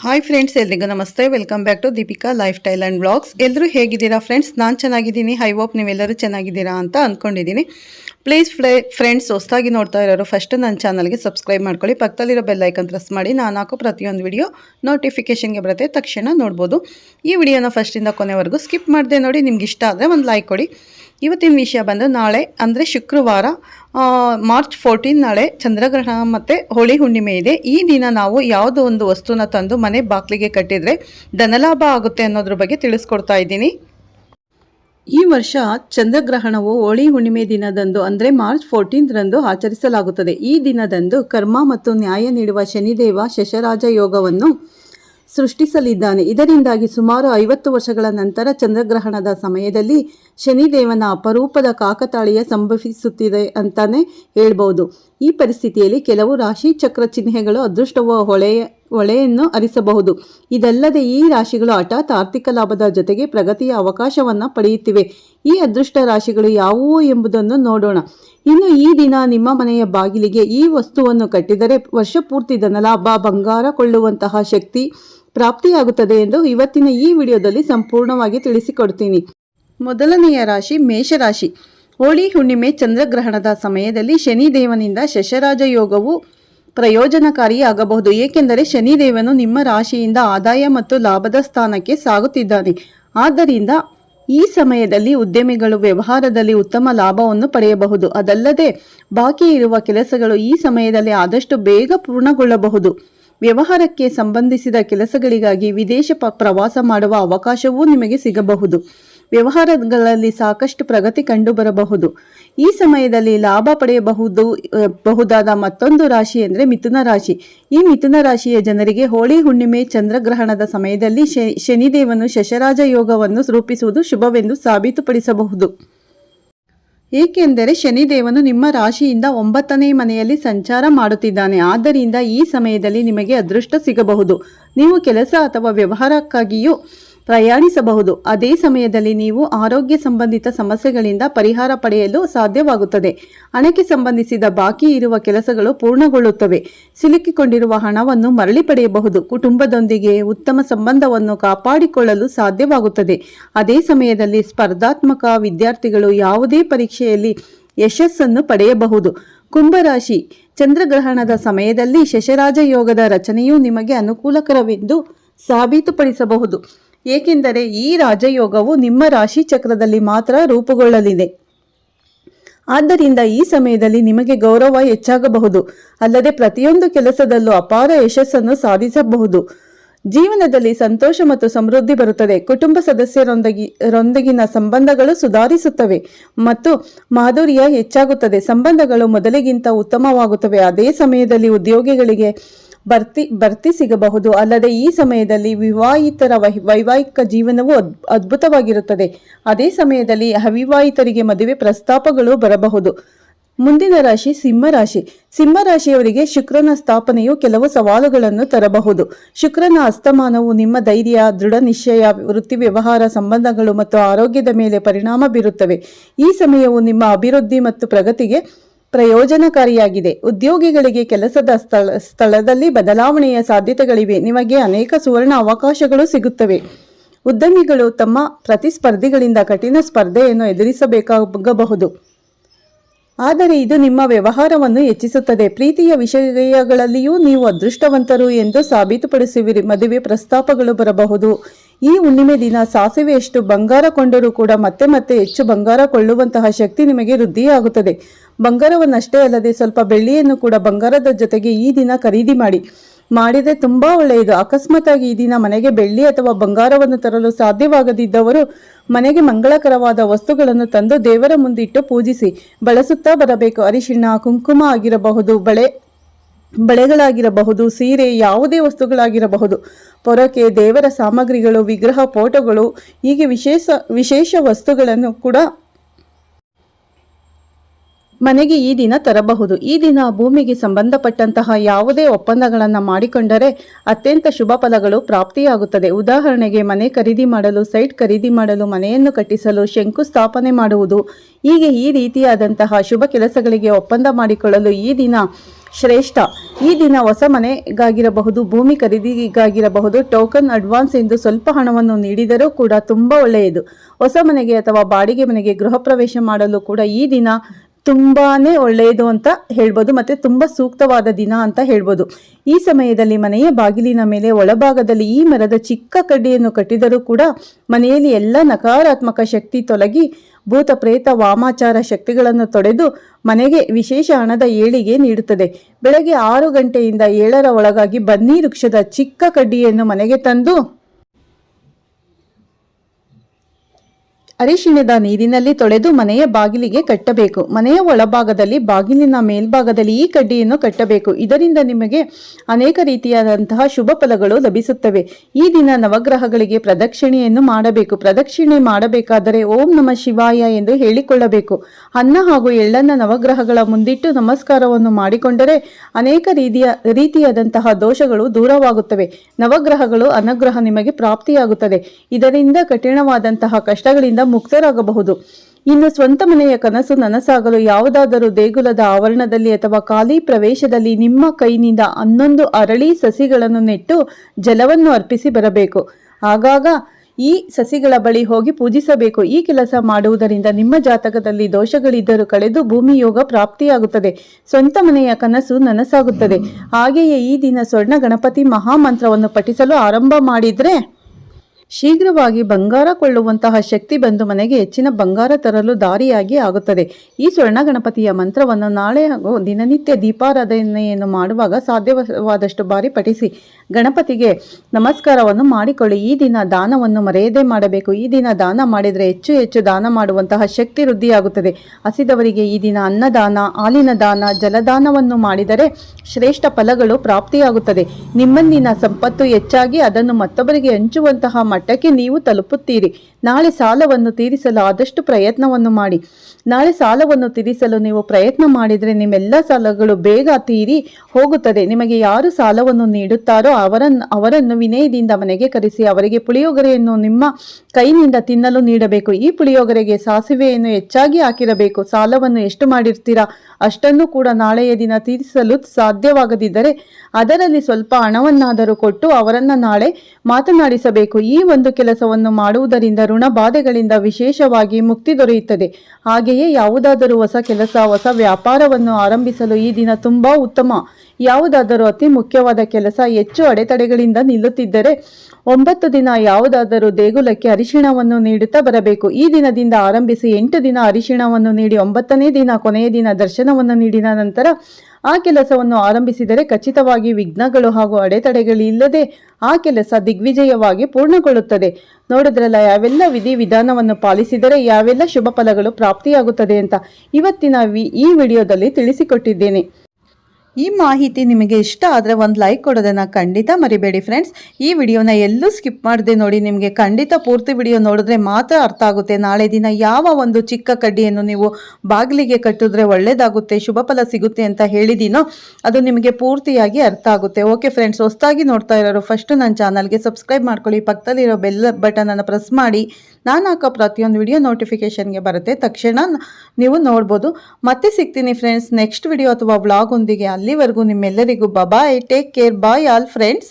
Hi friends ಎಲ್ರಿಗೂ ನಮಸ್ತೆ. Welcome back to Deepika lifestyle and blogs ಎಲ್ಲರೂ ಹೇಗಿದ್ದೀರಾ ಫ್ರೆಂಡ್ಸ್ ನಾನು ಚೆನ್ನಾಗಿದ್ದೀನಿ. ಹೈ ಹೋಪ್ ನೀವೆಲ್ಲರೂ ಚೆನ್ನಾಗಿದ್ದೀರಾ ಅಂತ ಅಂದ್ಕೊಂಡಿದ್ದೀನಿ ಪ್ಲೀಸ್ ಫ್ಲೇ ಫ್ರೆಂಡ್ಸ್ ಹೊಸ್ದಾಗಿ ನೋಡ್ತಾ ಇರೋರು ಫಸ್ಟ್ ನನ್ನ ಚಾನಲ್ಗೆ ಸಬ್ಸ್ಕ್ರೈಬ್ ಮಾಡ್ಕೊಳ್ಳಿ. ಪಕ್ಕದಲ್ಲಿರೋ ಬೆಲ್ ಐಕನ್ ಪ್ರೆಸ್ ಮಾಡಿ. ನಾನು ಹಾಕೋ ಪ್ರತಿಯೊಂದು ವಿಡಿಯೋ ನೋಟಿಫಿಕೇಷನ್ಗೆ ಬರುತ್ತೆ. ತಕ್ಷಣ ನೋಡ್ಬೋದು. ಈ ವಿಡಿಯೋನ ಫಸ್ಟಿಂದ ಕೊನೆವರೆಗೂ ಸ್ಕಿಪ್ ಮಾಡಿದೆ ನೋಡಿ. ನಿಮ್ಗೆ ಇಷ್ಟ ಆದರೆ ಒಂದು ಲೈಕ್ ಕೊಡಿ. ಇವತ್ತಿನ ವಿಷಯ ಬಂದು ನಾಳೆ, ಅಂದರೆ ಶುಕ್ರವಾರ ಮಾರ್ಚ್ ಫೋರ್ಟೀನ್ ನಾಳೆ ಚಂದ್ರಗ್ರಹಣ ಮತ್ತು ಹೋಳಿ ಹುಣ್ಣಿಮೆ ಇದೆ. ಈ ದಿನ ನಾವು ಯಾವುದೋ ಒಂದು ವಸ್ತುನ ತಂದು ಮನೆ ಬಾಗಿಲಿಗೆ ಕಟ್ಟಿದರೆ ಧನಲಾಭ ಆಗುತ್ತೆ ಅನ್ನೋದ್ರ ಬಗ್ಗೆ ತಿಳಿಸ್ಕೊಡ್ತಾ ಇದ್ದೀನಿ. ಈ ವರ್ಷ ಚಂದ್ರಗ್ರಹಣವು ಹೋಳಿ ಹುಣ್ಣಿಮೆ ದಿನದಂದು, ಅಂದರೆ ಮಾರ್ಚ್ ಫೋರ್ಟೀನ್ತ್ರಂದು ಆಚರಿಸಲಾಗುತ್ತದೆ. ಈ ದಿನದಂದು ಕರ್ಮ ಮತ್ತು ನ್ಯಾಯ ನೀಡುವ ಶನಿದೇವ ಶಶರಾಜ ಯೋಗವನ್ನು ಸೃಷ್ಟಿಸಲಿದ್ದಾನೆ. ಇದರಿಂದಾಗಿ ಸುಮಾರು ಐವತ್ತು ವರ್ಷಗಳ ನಂತರ ಚಂದ್ರಗ್ರಹಣದ ಸಮಯದಲ್ಲಿ ಶನಿದೇವನ ಅಪರೂಪದ ಕಾಕತಾಳೀಯ ಸಂಭವಿಸುತ್ತಿದೆ ಅಂತಾನೆ ಹೇಳ್ಬೋದು. ಈ ಪರಿಸ್ಥಿತಿಯಲ್ಲಿ ಕೆಲವು ರಾಶಿ ಚಕ್ರ ಚಿಹ್ನೆಗಳು ಅದೃಷ್ಟವ ಹೊಳೆಯ ಹೊಳೆಯನ್ನು ಅರಿಸಬಹುದು. ಇದಲ್ಲದೆ ಈ ರಾಶಿಗಳು ಹಠಾತ್ ಆರ್ಥಿಕ ಲಾಭದ ಜೊತೆಗೆ ಪ್ರಗತಿಯ ಅವಕಾಶವನ್ನು ಪಡೆಯುತ್ತಿವೆ. ಈ ಅದೃಷ್ಟ ರಾಶಿಗಳು ಯಾವುವು ಎಂಬುದನ್ನು ನೋಡೋಣ. ಇನ್ನು ಈ ದಿನ ನಿಮ್ಮ ಮನೆಯ ಬಾಗಿಲಿಗೆ ಈ ವಸ್ತುವನ್ನು ಕಟ್ಟಿದರೆ ವರ್ಷ ಪೂರ್ತಿ ಧನಲಾಭ, ಬಂಗಾರ ಕೊಳ್ಳುವಂತಹ ಶಕ್ತಿ ಪ್ರಾಪ್ತಿಯಾಗುತ್ತದೆ ಎಂದು ಇವತ್ತಿನ ಈ ವಿಡಿಯೋದಲ್ಲಿ ಸಂಪೂರ್ಣವಾಗಿ ತಿಳಿಸಿಕೊಡ್ತೀನಿ. ಮೊದಲನೆಯ ರಾಶಿ ಮೇಷರಾಶಿ. ಹೋಳಿ ಹುಣ್ಣಿಮೆ ಚಂದ್ರಗ್ರಹಣದ ಸಮಯದಲ್ಲಿ ಶನಿದೇವನಿಂದ ಶಶರಾಜ ಯೋಗವು ಪ್ರಯೋಜನಕಾರಿಯಾಗಬಹುದು. ಏಕೆಂದರೆ ಶನಿದೇವನು ನಿಮ್ಮ ರಾಶಿಯಿಂದ ಆದಾಯ ಮತ್ತು ಲಾಭದ ಸ್ಥಾನಕ್ಕೆ ಸಾಗುತ್ತಿದ್ದಾನೆ. ಆದ್ದರಿಂದ ಈ ಸಮಯದಲ್ಲಿ ಉದ್ಯಮಿಗಳು ವ್ಯವಹಾರದಲ್ಲಿ ಉತ್ತಮ ಲಾಭವನ್ನು ಪಡೆಯಬಹುದು. ಅದಲ್ಲದೆ ಬಾಕಿ ಇರುವ ಕೆಲಸಗಳು ಈ ಸಮಯದಲ್ಲಿ ಆದಷ್ಟು ಬೇಗ ಪೂರ್ಣಗೊಳ್ಳಬಹುದು. ವ್ಯವಹಾರಕ್ಕೆ ಸಂಬಂಧಿಸಿದ ಕೆಲಸಗಳಿಗಾಗಿ ವಿದೇಶ ಪ್ರವಾಸ ಮಾಡುವ ಅವಕಾಶವೂ ನಿಮಗೆ ಸಿಗಬಹುದು. ವ್ಯವಹಾರಗಳಲ್ಲಿ ಸಾಕಷ್ಟು ಪ್ರಗತಿ ಕಂಡುಬರಬಹುದು. ಈ ಸಮಯದಲ್ಲಿ ಲಾಭ ಪಡೆಯಬಹುದು ಬಹುದಾದ ಮತ್ತೊಂದು ರಾಶಿ ಎಂದರೆ ಮಿಥುನ ರಾಶಿ. ಈ ಮಿಥುನ ರಾಶಿಯ ಜನರಿಗೆ ಹೋಳಿ ಹುಣ್ಣಿಮೆ, ಚಂದ್ರಗ್ರಹಣದ ಸಮಯದಲ್ಲಿ ಶನಿದೇವನು ಶಶರಾಜ ಯೋಗವನ್ನು ರೂಪಿಸುವುದು ಶುಭವೆಂದು ಸಾಬೀತುಪಡಿಸಬಹುದು. ಏಕೆಂದರೆ ಶನಿದೇವನು ನಿಮ್ಮ ರಾಶಿಯಿಂದ ಒಂಬತ್ತನೇ ಮನೆಯಲ್ಲಿ ಸಂಚಾರ ಮಾಡುತ್ತಿದ್ದಾನೆ. ಆದ್ದರಿಂದ ಈ ಸಮಯದಲ್ಲಿ ನಿಮಗೆ ಅದೃಷ್ಟ ಸಿಗಬಹುದು. ನೀವು ಕೆಲಸ ಅಥವಾ ವ್ಯವಹಾರಕ್ಕಾಗಿಯೂ ಪ್ರಯಾಣಿಸಬಹುದು. ಅದೇ ಸಮಯದಲ್ಲಿ ನೀವು ಆರೋಗ್ಯ ಸಂಬಂಧಿತ ಸಮಸ್ಯೆಗಳಿಂದ ಪರಿಹಾರ ಪಡೆಯಲು ಸಾಧ್ಯವಾಗುತ್ತದೆ. ಹಣಕ್ಕೆ ಸಂಬಂಧಿಸಿದ ಬಾಕಿ ಇರುವ ಕೆಲಸಗಳು ಪೂರ್ಣಗೊಳ್ಳುತ್ತವೆ. ಸಿಲುಕಿಕೊಂಡಿರುವ ಹಣವನ್ನು ಮರಳಿ ಪಡೆಯಬಹುದು. ಕುಟುಂಬದೊಂದಿಗೆ ಉತ್ತಮ ಸಂಬಂಧವನ್ನು ಕಾಪಾಡಿಕೊಳ್ಳಲು ಸಾಧ್ಯವಾಗುತ್ತದೆ. ಅದೇ ಸಮಯದಲ್ಲಿ ಸ್ಪರ್ಧಾತ್ಮಕ ವಿದ್ಯಾರ್ಥಿಗಳು ಯಾವುದೇ ಪರೀಕ್ಷೆಯಲ್ಲಿ ಯಶಸ್ಸನ್ನು ಪಡೆಯಬಹುದು. ಕುಂಭರಾಶಿ, ಚಂದ್ರಗ್ರಹಣದ ಸಮಯದಲ್ಲಿ ಶಶರಾಜ ಯೋಗದ ರಚನೆಯು ನಿಮಗೆ ಅನುಕೂಲಕರವೆಂದು ಸಾಬೀತುಪಡಿಸಬಹುದು. ಏಕೆಂದರೆ ಈ ರಾಜಯೋಗವು ನಿಮ್ಮ ರಾಶಿ ಚಕ್ರದಲ್ಲಿ ಮಾತ್ರ ರೂಪುಗೊಳ್ಳಲಿದೆ. ಆದ್ದರಿಂದ ಈ ಸಮಯದಲ್ಲಿ ನಿಮಗೆ ಗೌರವ ಹೆಚ್ಚಾಗಬಹುದು. ಅಲ್ಲದೆ ಪ್ರತಿಯೊಂದು ಕೆಲಸದಲ್ಲೂ ಅಪಾರ ಯಶಸ್ಸನ್ನು ಸಾಧಿಸಬಹುದು. ಜೀವನದಲ್ಲಿ ಸಂತೋಷ ಮತ್ತು ಸಮೃದ್ಧಿ ಬರುತ್ತದೆ. ಕುಟುಂಬ ಸದಸ್ಯರೊಂದಿಗೆ, ರೊಂದಿಗಿನ ಸಂಬಂಧಗಳು ಸುಧಾರಿಸುತ್ತವೆ ಮತ್ತು ಮಾಧುರ್ಯ ಹೆಚ್ಚಾಗುತ್ತದೆ. ಸಂಬಂಧಗಳು ಮೊದಲಿಗಿಂತ ಉತ್ತಮವಾಗುತ್ತವೆ. ಅದೇ ಸಮಯದಲ್ಲಿ ಉದ್ಯೋಗಿಗಳಿಗೆ ಬರ್ತಿ ಬರ್ತಿ ಸಿಗಬಹುದು. ಅಲ್ಲದೆ ಈ ಸಮಯದಲ್ಲಿ ವಿವಾಹಿತರ ವೈವಾಹಿಕ ಜೀವನವು ಅದ್- ಅದ್ಭುತವಾಗಿರುತ್ತದೆ. ಅದೇ ಸಮಯದಲ್ಲಿ ಅವಿವಾಹಿತರಿಗೆ ಮದುವೆ ಪ್ರಸ್ತಾಪಗಳು ಬರಬಹುದು. ಮುಂದಿನ ರಾಶಿ ಸಿಂಹರಾಶಿ. ಸಿಂಹರಾಶಿಯವರಿಗೆ ಶುಕ್ರನ ಸ್ಥಾಪನೆಯು ಕೆಲವು ಸವಾಲುಗಳನ್ನು ತರಬಹುದು. ಶುಕ್ರನ ಅಸ್ತಮಾನವು ನಿಮ್ಮ ಧೈರ್ಯ, ದೃಢ ನಿಶ್ಚಯ, ವೃತ್ತಿ ವ್ಯವಹಾರ ಸಂಬಂಧಗಳು ಮತ್ತು ಆರೋಗ್ಯದ ಮೇಲೆ ಪರಿಣಾಮ ಬೀರುತ್ತವೆ. ಈ ಸಮಯವು ನಿಮ್ಮ ಅಭಿವೃದ್ಧಿ ಮತ್ತು ಪ್ರಗತಿಗೆ ಪ್ರಯೋಜನಕಾರಿಯಾಗಿದೆ. ಉದ್ಯೋಗಿಗಳಿಗೆ ಕೆಲಸದ ಸ್ಥಳ, ಸ್ಥಳದಲ್ಲಿ ಬದಲಾವಣೆಯ ಸಾಧ್ಯತೆಗಳಿವೆ. ನಿಮಗೆ ಅನೇಕ ಸುವರ್ಣ ಅವಕಾಶಗಳು ಸಿಗುತ್ತವೆ. ಉದ್ಯಮಿಗಳು ತಮ್ಮ ಪ್ರತಿಸ್ಪರ್ಧಿಗಳಿಂದ ಕಠಿಣ ಸ್ಪರ್ಧೆಯನ್ನು ಎದುರಿಸಬೇಕಾಗಬಹುದು. ಆದರೆ ಇದು ನಿಮ್ಮ ವ್ಯವಹಾರವನ್ನು ಹೆಚ್ಚಿಸುತ್ತದೆ. ಪ್ರೀತಿಯ ವಿಷಯಗಳಲ್ಲಿಯೂ ನೀವು ಅದೃಷ್ಟವಂತರು ಎಂದು ಸಾಬೀತುಪಡಿಸುವಿರಿ. ಮದುವೆ ಪ್ರಸ್ತಾಪಗಳು ಬರಬಹುದು. ಈ ಹುಣ್ಣಿಮೆ ದಿನ ಸಾಸಿವೆಯಷ್ಟು ಬಂಗಾರ ಕೊಂಡರೂ ಕೂಡ ಮತ್ತೆ ಮತ್ತೆ ಹೆಚ್ಚು ಬಂಗಾರ ಕೊಳ್ಳುವಂತಹ ಶಕ್ತಿ ನಿಮಗೆ ವೃದ್ಧಿಯಾಗುತ್ತದೆ. ಬಂಗಾರವನ್ನಷ್ಟೇ ಅಲ್ಲದೆ ಸ್ವಲ್ಪ ಬೆಳ್ಳಿಯನ್ನು ಕೂಡ ಬಂಗಾರದ ಜೊತೆಗೆ ಈ ದಿನ ಖರೀದಿ ಮಾಡಿ. ಮಾಡಿದರೆ ತುಂಬ ಒಳ್ಳೆಯದು. ಅಕಸ್ಮಾತಾಗಿ ಈ ದಿನ ಮನೆಗೆ ಬೆಳ್ಳಿ ಅಥವಾ ಬಂಗಾರವನ್ನು ತರಲು ಸಾಧ್ಯವಾಗದಿದ್ದವರು ಮನೆಗೆ ಮಂಗಳಕರವಾದ ವಸ್ತುಗಳನ್ನು ತಂದು ದೇವರ ಮುಂದಿಟ್ಟು ಪೂಜಿಸಿ, ಬಳಸುತ್ತಾ ಬರಬೇಕು. ಅರಿಶಿಣ, ಕುಂಕುಮ ಆಗಿರಬಹುದು, ಬಳೆ ಬಳೆಗಳಾಗಿರಬಹುದು, ಸೀರೆ ಯಾವುದೇ ವಸ್ತುಗಳಾಗಿರಬಹುದು. ಪೊರಕೆ, ದೇವರ ಸಾಮಗ್ರಿಗಳು, ವಿಗ್ರಹ, ಫೋಟೋಗಳು, ಹೀಗೆ ವಿಶೇಷ ವಿಶೇಷ ವಸ್ತುಗಳನ್ನು ಕೂಡ ಮನೆಗೆ ಈ ದಿನ ತರಬಹುದು. ಈ ದಿನ ಭೂಮಿಗೆ ಸಂಬಂಧಪಟ್ಟಂತಹ ಯಾವುದೇ ಒಪ್ಪಂದಗಳನ್ನು ಮಾಡಿಕೊಂಡರೆ ಅತ್ಯಂತ ಶುಭ ಫಲಗಳು ಪ್ರಾಪ್ತಿಯಾಗುತ್ತದೆ. ಉದಾಹರಣೆಗೆ ಮನೆ ಖರೀದಿ ಮಾಡಲು, ಸೈಟ್ ಖರೀದಿ ಮಾಡಲು, ಮನೆಯನ್ನು ಕಟ್ಟಿಸಲು ಶಂಕುಸ್ಥಾಪನೆ ಮಾಡುವುದು. ಹೀಗೆ ಈ ರೀತಿಯಾದಂತಹ ಶುಭ ಕೆಲಸಗಳಿಗೆ ಒಪ್ಪಂದ ಮಾಡಿಕೊಳ್ಳಲು ಈ ದಿನ ಶ್ರೇಷ್ಠ. ಈ ದಿನ ಹೊಸ ಮನೆಗಾಗಿರಬಹುದು, ಭೂಮಿ ಖರೀದಿಗಾಗಿರಬಹುದು, ಟೋಕನ್ ಅಡ್ವಾನ್ಸ್ ಎಂದು ಸ್ವಲ್ಪ ಹಣವನ್ನು ನೀಡಿದರೂ ಕೂಡ ತುಂಬ ಒಳ್ಳೆಯದು. ಹೊಸ ಮನೆಗೆ ಅಥವಾ ಬಾಡಿಗೆ ಮನೆಗೆ ಗೃಹ ಪ್ರವೇಶ ಮಾಡಲು ಕೂಡ ಈ ದಿನ ತುಂಬಾನೇ ಒಳ್ಳೆಯದು ಅಂತ ಹೇಳ್ಬೋದು, ಮತ್ತೆ ತುಂಬ ಸೂಕ್ತವಾದ ದಿನ ಅಂತ ಹೇಳ್ಬೋದು. ಈ ಸಮಯದಲ್ಲಿ ಮನೆಯ ಬಾಗಿಲಿನ ಮೇಲೆ ಒಳಭಾಗದಲ್ಲಿ ಈ ಮರದ ಚಿಕ್ಕ ಕಡ್ಡಿಯನ್ನು ಕಟ್ಟಿದರೂ ಕೂಡ ಮನೆಯಲ್ಲಿ ಎಲ್ಲ ನಕಾರಾತ್ಮಕ ಶಕ್ತಿ ತೊಲಗಿ ಭೂತ ಪ್ರೇತ ವಾಮಾಚಾರ ಶಕ್ತಿಗಳನ್ನು ತೊಡೆದು ಮನೆಗೆ ವಿಶೇಷ ಹಣದ ಏಳಿಗೆ ನೀಡುತ್ತದೆ. ಬೆಳಗ್ಗೆ ಆರು ಗಂಟೆಯಿಂದ ಏಳರ ಒಳಗಾಗಿ ಬನ್ನಿ ವೃಕ್ಷದ ಚಿಕ್ಕ ಕಡ್ಡಿಯನ್ನು ಮನೆಗೆ ತಂದು ಅರಿಶಿಣದ ನೀರಿನಲ್ಲಿ ತೊಳೆದು ಮನೆಯ ಬಾಗಿಲಿಗೆ ಕಟ್ಟಬೇಕು. ಮನೆಯ ಒಳಭಾಗದಲ್ಲಿ ಬಾಗಿಲಿನ ಮೇಲ್ಭಾಗದಲ್ಲಿ ಈ ಕಡ್ಡಿಯನ್ನು ಕಟ್ಟಬೇಕು. ಇದರಿಂದ ನಿಮಗೆ ಅನೇಕ ರೀತಿಯಾದಂತಹ ಶುಭ ಫಲಗಳು ಲಭಿಸುತ್ತವೆ. ಈ ದಿನ ನವಗ್ರಹಗಳಿಗೆ ಪ್ರದಕ್ಷಿಣೆಯನ್ನು ಮಾಡಬೇಕು. ಪ್ರದಕ್ಷಿಣೆ ಮಾಡಬೇಕಾದರೆ ಓಂ ನಮ ಶಿವಾಯ ಎಂದು ಹೇಳಿಕೊಳ್ಳಬೇಕು. ಅನ್ನ ಹಾಗೂ ಎಳ್ಳನ್ನ ನವಗ್ರಹಗಳ ಮುಂದಿಟ್ಟು ನಮಸ್ಕಾರವನ್ನು ಮಾಡಿಕೊಂಡರೆ ಅನೇಕ ರೀತಿಯ, ರೀತಿಯಾದಂತಹ ದೋಷಗಳು ದೂರವಾಗುತ್ತವೆ. ನವಗ್ರಹಗಳು ಅನುಗ್ರಹ ನಿಮಗೆ ಪ್ರಾಪ್ತಿಯಾಗುತ್ತದೆ. ಇದರಿಂದ ಕಠಿಣವಾದಂತಹ ಕಷ್ಟಗಳಿಂದ ಮುಕ್ತರಾಗಬಹುದು. ಇನ್ನು ಸ್ವಂತ ಮನೆಯ ಕನಸು ನನಸಾಗಲು ಯಾವುದಾದರೂ ದೇಗುಲದ ಆವರಣದಲ್ಲಿ ಅಥವಾ ಖಾಲಿ ಪ್ರವೇಶದಲ್ಲಿ ನಿಮ್ಮ ಕೈನಿಂದ ಹನ್ನೊಂದು ಅರಳಿ ಸಸಿಗಳನ್ನು ನೆಟ್ಟು ಜಲವನ್ನು ಅರ್ಪಿಸಿ ಬರಬೇಕು. ಆಗಾಗ ಈ ಸಸಿಗಳ ಬಳಿ ಹೋಗಿ ಪೂಜಿಸಬೇಕು. ಈ ಕೆಲಸ ಮಾಡುವುದರಿಂದ ನಿಮ್ಮ ಜಾತಕದಲ್ಲಿ ದೋಷಗಳಿದ್ದರೂ ಕಳೆದು ಭೂಮಿ ಯೋಗ ಪ್ರಾಪ್ತಿಯಾಗುತ್ತದೆ. ಸ್ವಂತ ಮನೆಯ ಕನಸು ನನಸಾಗುತ್ತದೆ. ಹಾಗೆಯೇ ಈ ದಿನ ಸ್ವರ್ಣ ಗಣಪತಿ ಮಹಾಮಂತ್ರವನ್ನು ಪಠಿಸಲು ಆರಂಭ ಮಾಡಿದ್ರೆ ಶೀಘ್ರವಾಗಿ ಬಂಗಾರ ಕೊಳ್ಳುವಂತಹ ಶಕ್ತಿ ಬಂದು ಮನೆಗೆ ಹೆಚ್ಚಿನ ಬಂಗಾರ ತರಲು ದಾರಿಯಾಗಿ ಆಗುತ್ತದೆ. ಈ ಸ್ವರ್ಣ ಗಣಪತಿಯ ಮಂತ್ರವನ್ನು ನಾಳೆ ಹಾಗೂ ದಿನನಿತ್ಯ ದೀಪಾರಾಧನೆಯನ್ನು ಮಾಡುವಾಗ ಸಾಧ್ಯವಾದಷ್ಟು ಬಾರಿ ಪಠಿಸಿ. ಗಣಪತಿಗೆ ನಮಸ್ಕಾರವನ್ನು ಮಾಡಿಕೊಳ್ಳಿ. ಈ ದಿನ ದಾನವನ್ನು ಮರೆಯದೆ ಮಾಡಬೇಕು. ಈ ದಿನ ದಾನ ಮಾಡಿದರೆ ಹೆಚ್ಚು ಹೆಚ್ಚು ದಾನ ಮಾಡುವಂತಹ ಶಕ್ತಿ ವೃದ್ಧಿಯಾಗುತ್ತದೆ. ಹಸಿದವರಿಗೆ ಈ ದಿನ ಅನ್ನದಾನ, ಹಾಲಿನ ದಾನ, ಜಲದಾನವನ್ನು ಮಾಡಿದರೆ ಶ್ರೇಷ್ಠ ಫಲಗಳು ಪ್ರಾಪ್ತಿಯಾಗುತ್ತದೆ. ನಿಮ್ಮಂದಿನ ಸಂಪತ್ತು ಹೆಚ್ಚಾಗಿ ಅದನ್ನು ಮತ್ತೊಬ್ಬರಿಗೆ ಹಂಚುವಂತಹ ಮಟ್ಟಕ್ಕೆ ನೀವು ತಲುಪುತ್ತೀರಿ. ನಾಳೆ ಸಾಲವನ್ನು ತೀರಿಸಲು ಆದಷ್ಟು ಪ್ರಯತ್ನವನ್ನು ಮಾಡಿ. ನಾಳೆ ಸಾಲವನ್ನು ತೀರಿಸಲು ನೀವು ಪ್ರಯತ್ನ ಮಾಡಿದರೆ ನಿಮ್ಮೆಲ್ಲ ಸಾಲಗಳು ಬೇಗ ತೀರಿ ಹೋಗುತ್ತದೆ. ನಿಮಗೆ ಯಾರು ಸಾಲವನ್ನು ನೀಡುತ್ತಾರೋ ಅವರನ್ನು ಅವರನ್ನು ವಿನಯದಿಂದ ಮನೆಗೆ ಕರೆಸಿ ಅವರಿಗೆ ಪುಳಿಯೋಗರೆಯನ್ನು ನಿಮ್ಮ ಕೈನಿಂದ ತಿನ್ನಲು ನೀಡಬೇಕು. ಈ ಪುಳಿಯೋಗರೆಗೆ ಸಾಸಿವೆಯನ್ನು ಹೆಚ್ಚಾಗಿ ಹಾಕಿರಬೇಕು. ಸಾಲವನ್ನು ಎಷ್ಟು ಮಾಡಿರ್ತೀರಾ ಅಷ್ಟನ್ನು ಕೂಡ ನಾಳೆಯ ದಿನ ತೀರಿಸಲು ಸಾಧ್ಯವಾಗದಿದ್ದರೆ ಅದರಲ್ಲಿ ಸ್ವಲ್ಪ ಹಣವನ್ನಾದರೂ ಕೊಟ್ಟು ಅವರನ್ನ ನಾಳೆ ಮಾತನಾಡಿಸಬೇಕು. ಈ ಒಂದು ಕೆಲಸವನ್ನು ಮಾಡುವುದರಿಂದ ಋಣ ಬಾಧೆಗಳಿಂದ ವಿಶೇಷವಾಗಿ ಮುಕ್ತಿ ದೊರೆಯುತ್ತದೆ. ಹಾಗೆಯೇ ಯಾವುದಾದರೂ ಹೊಸ ಕೆಲಸ, ಹೊಸ ವ್ಯಾಪಾರವನ್ನು ಆರಂಭಿಸಲು ಈ ದಿನ ತುಂಬಾ ಉತ್ತಮ. ಯಾವುದಾದರೂ ಅತಿ ಮುಖ್ಯವಾದ ಕೆಲಸ ಹೆಚ್ಚು ಅಡೆತಡೆಗಳಿಂದ ನಿಲ್ಲುತ್ತಿದ್ದರೆ ಒಂಬತ್ತು ದಿನ ಯಾವುದಾದರೂ ದೇಗುಲಕ್ಕೆ ಅರಿಶಿಣವನ್ನು ನೀಡುತ್ತಾ ಬರಬೇಕು. ಈ ದಿನದಿಂದ ಆರಂಭಿಸಿ ಎಂಟು ದಿನ ಅರಿಶಿಣವನ್ನು ನೀಡಿ ಒಂಬತ್ತನೇ ದಿನ ಕೊನೆಯ ದಿನ ದರ್ಶನವನ್ನು ನೀಡಿದ ನಂತರ ಆ ಕೆಲಸವನ್ನು ಆರಂಭಿಸಿದರೆ ಖಚಿತವಾಗಿ ವಿಘ್ನಗಳು ಹಾಗೂ ಅಡೆತಡೆಗಳಿಲ್ಲದೆ ಆ ಕೆಲಸ ದಿಗ್ವಿಜಯವಾಗಿ ಪೂರ್ಣಗೊಳ್ಳುತ್ತದೆ. ನೋಡಿದ್ರಲ್ಲ, ಯಾವೆಲ್ಲ ವಿಧಿ ವಿಧಾನವನ್ನು ಪಾಲಿಸಿದರೆ ಯಾವೆಲ್ಲ ಶುಭ ಫಲಗಳು ಪ್ರಾಪ್ತಿಯಾಗುತ್ತದೆ ಅಂತ ಇವತ್ತಿನ ಈ ವಿಡಿಯೋದಲ್ಲಿ ತಿಳಿಸಿಕೊಟ್ಟಿದ್ದೇನೆ. ಈ ಮಾಹಿತಿ ನಿಮಗೆ ಇಷ್ಟ ಆದರೆ ಒಂದು ಲೈಕ್ ಕೊಡೋದನ್ನು ಖಂಡಿತ ಮರಿಬೇಡಿ ಫ್ರೆಂಡ್ಸ್ ಈ ವಿಡಿಯೋನ ಎಲ್ಲೂ ಸ್ಕಿಪ್ ಮಾಡದೆ ನೋಡಿ, ನಿಮಗೆ ಖಂಡಿತ ಪೂರ್ತಿ ವಿಡಿಯೋ ನೋಡಿದ್ರೆ ಮಾತ್ರ ಅರ್ಥ ಆಗುತ್ತೆ. ನಾಳೆ ದಿನ ಯಾವ ಒಂದು ಚಿಕ್ಕ ಕಡ್ಡಿಯನ್ನು ನೀವು ಬಾಗಿಲಿಗೆ ಕಟ್ಟಿದ್ರೆ ಒಳ್ಳೆಯದಾಗುತ್ತೆ ಶುಭ ಫಲ ಸಿಗುತ್ತೆ ಅಂತ ಹೇಳಿದ್ದೀನೋ ಅದು ನಿಮಗೆ ಪೂರ್ತಿಯಾಗಿ ಅರ್ಥ ಆಗುತ್ತೆ. ಓಕೆ ಫ್ರೆಂಡ್ಸ್ ಹೊಸದಾಗಿ ನೋಡ್ತಾ ಇರೋರು ಫಸ್ಟ್ ನನ್ನ ಚಾನಲ್ಗೆ ಸಬ್ಸ್ಕ್ರೈಬ್ ಮಾಡ್ಕೊಳ್ಳಿ, ಪಕ್ಕದಲ್ಲಿರೋ ಬೆಲ್ ಬಟನನ್ನು ಪ್ರೆಸ್ ಮಾಡಿ. ನಾನು ಹಾಕೋ ಪ್ರತಿಯೊಂದು ವಿಡಿಯೋ ನೋಟಿಫಿಕೇಷನ್ಗೆ ಬರುತ್ತೆ. ತಕ್ಷಣ ನೀವು ನೋಡ್ಬೋದು. ಮತ್ತೆ ಸಿಗ್ತೀನಿ ಫ್ರೆಂಡ್ಸ್ ನೆಕ್ಸ್ಟ್ ವಿಡಿಯೋ ಅಥವಾ ವ್ಲಾಗ್ ಒಂದಿಗೆ. ಅಲ್ಲಿವರೆಗೂ ನಿಮ್ಮೆಲ್ಲರಿಗೂ bye take care bye all friends